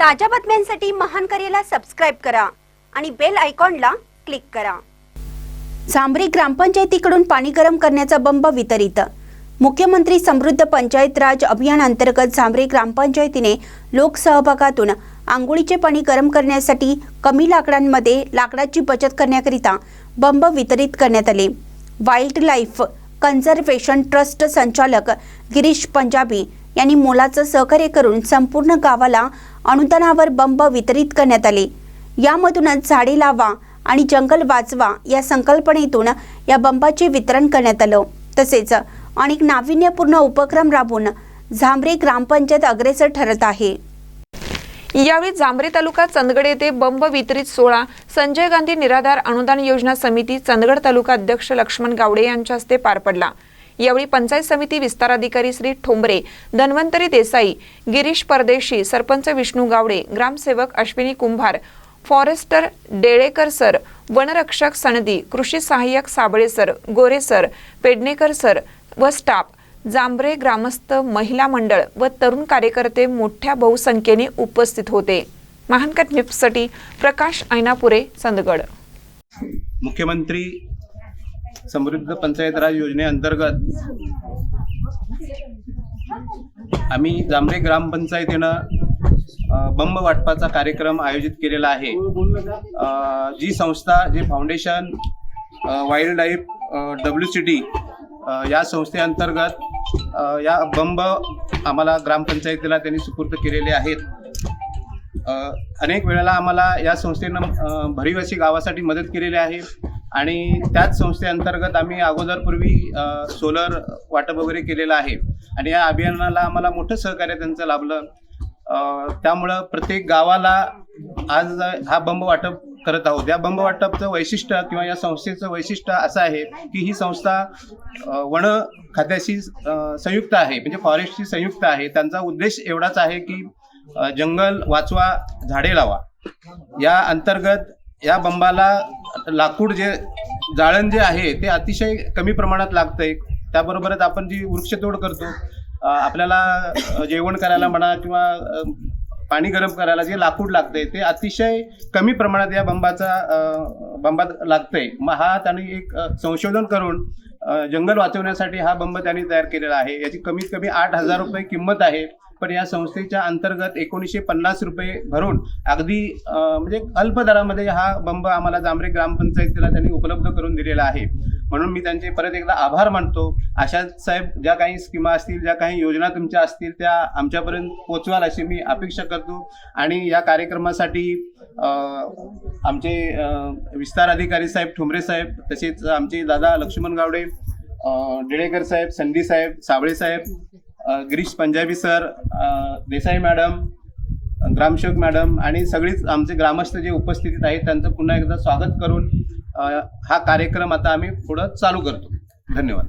ताज्या बातम्यांसाठी महान करेला सबस्क्राईब करा आणि बेल आयकॉनला क्लिक करा. झांबरी ग्रामपंचायतीकडून पाणी गरम करण्याचा बंब वितरित. मुख्यमंत्री समृद्ध पंचायत राज अभियानांतर्गत झांबरी ग्रामपंचायतीने लोकसहभागातून आंघोळीचे पाणी गरम करण्यासाठी कमी लाकडांमध्ये लाकडाची बचत करण्याकरिता बंब वितरित करण्यात आले. वाईल्ड लाईफ कन्झर्वेशन ट्रस्ट संचालक गिरीश पंजाबी यांनी मोलाचं सहकार्य करून संपूर्ण गावाला अनुदानावर बंब वितरित करण्यात आले. यामधूनच झाडे लावा आणि जंगल वाचवा या संकल्पनेतून या बंबाचे वितरण करण्यात आलं. तसेच अनेक नाविन्यपूर्ण उपक्रम राबवून झांबरे ग्रामपंचायत अग्रेसर ठरत आहे. यावेळी जांभरे तालुका चंदगड येथे बंब वितरित सोहळा संजय गांधी निराधार अनुदान योजना समिती चंदगड तालुका अध्यक्ष लक्ष्मण गावडे यांच्या हस्ते पार पडला. यावेळी पंचायत समिती विस्तार अधिकारी श्री ठोंबरे धन्वंतरी देसाई गिरीश परदेशी सरपंच विष्णू गावडे ग्रामसेवक अश्विनी कुंभार फॉरेस्टर डेळेकर सर वनरक्षक सनदी कृषी सहाय्यक Sabale sir Gore sir Pednekar sir व स्टाफ जांभरे ग्रामस्थ महिला मंडळ व तरुण कार्यकर्ते मोठ्या बहुसंख्येने उपस्थित होते. महानकट न्यूजसाठी प्रकाश ऐनापुरे चंदगड. मुख्यमंत्री समृद्ध पंचायत राज योजनेअंतर्गत आम्ही जांभरे ग्रामपंचायतीनं बंब वाटपाचा कार्यक्रम आयोजित केलेला आहे. जी संस्था जे foundation wildlife W C T या संस्थेअंतर्गत या बंब आम्हाला ग्रामपंचायतीला त्यांनी सुपूर्द केलेले आहेत. अनेक वेळेला आम्हाला या संस्थेनं भरिवासी गावासाठी मदत केलेली आहे. आणि त्याच संस्थेअंतर्गत आम्ही अगोदरपूर्वी सोलर वाटप वगैरे केलेलं आहे. आणि या अभियानाला आम्हाला मोठं सहकार्य त्यांचं लाभलं. त्यामुळं प्रत्येक गावाला आज हा बंब वाटप करत आहोत. या बंब वाटपचं वैशिष्ट्य किंवा या संस्थेचं वैशिष्ट्य असं आहे की ही संस्था वन खात्याशी संयुक्त आहे. म्हणजे फॉरेस्टशी संयुक्त आहे. त्यांचा उद्देश एवढाच आहे की जंगल वाचवा झाडे लावा. या अंतर्गत या बंबाला लाकूड जे जाळण जे आहे ते अतिशय कमी प्रमाणात लागतंय. त्याबरोबरच आपण जी वृक्षतोड करतो आपल्याला जेवण करायला म्हणा किंवा पाणी गरम करायला जे लाकूड लागतंय ते अतिशय कमी प्रमाणात या बंबाचा बंबात लागतंय. मग हा त्यांनी एक संशोधन करून जंगल वाचवण्यासाठी हा बंब त्यांनी तयार केलेला आहे. याची कमीत कमी आठ हजार रुपये किंमत आहे. पण या संस्थेच्या अंतर्गत एकोणीसशे पन्नास रुपये भरून अगदी म्हणजे अल्प दरामध्ये हा बंब आम्हाला जांभरे ग्रामपंचायतीला त्यांनी उपलब्ध करून दिलेला आहे. म्हणून मी त्यांचे परत एकदा आभार मानतो. अशा साहेब ज्या काही स्कीमा असतील ज्या काही योजना तुमच्या असतील त्या आमच्यापर्यंत पोचवाल अशी मी अपेक्षा करतो. आणि या कार्यक्रमासाठी आमचे विस्तार अधिकारी साहेब ठुमरे साहेब तसेच आमचे दादा लक्ष्मण गावडे डिळेकर साहेब संधी साहेब साबळे साहेब गिरीश पंजाबी सर देसाई मॅडम ग्रामसेवक मॅडम आणि सगळीच आमचे ग्रामस्थ जे उपस्थितीत आहेत त्यांचं पुन्हा एकदा स्वागत करून हा कार्यक्रम आता आम्ही पुढं चालू करतो. धन्यवाद.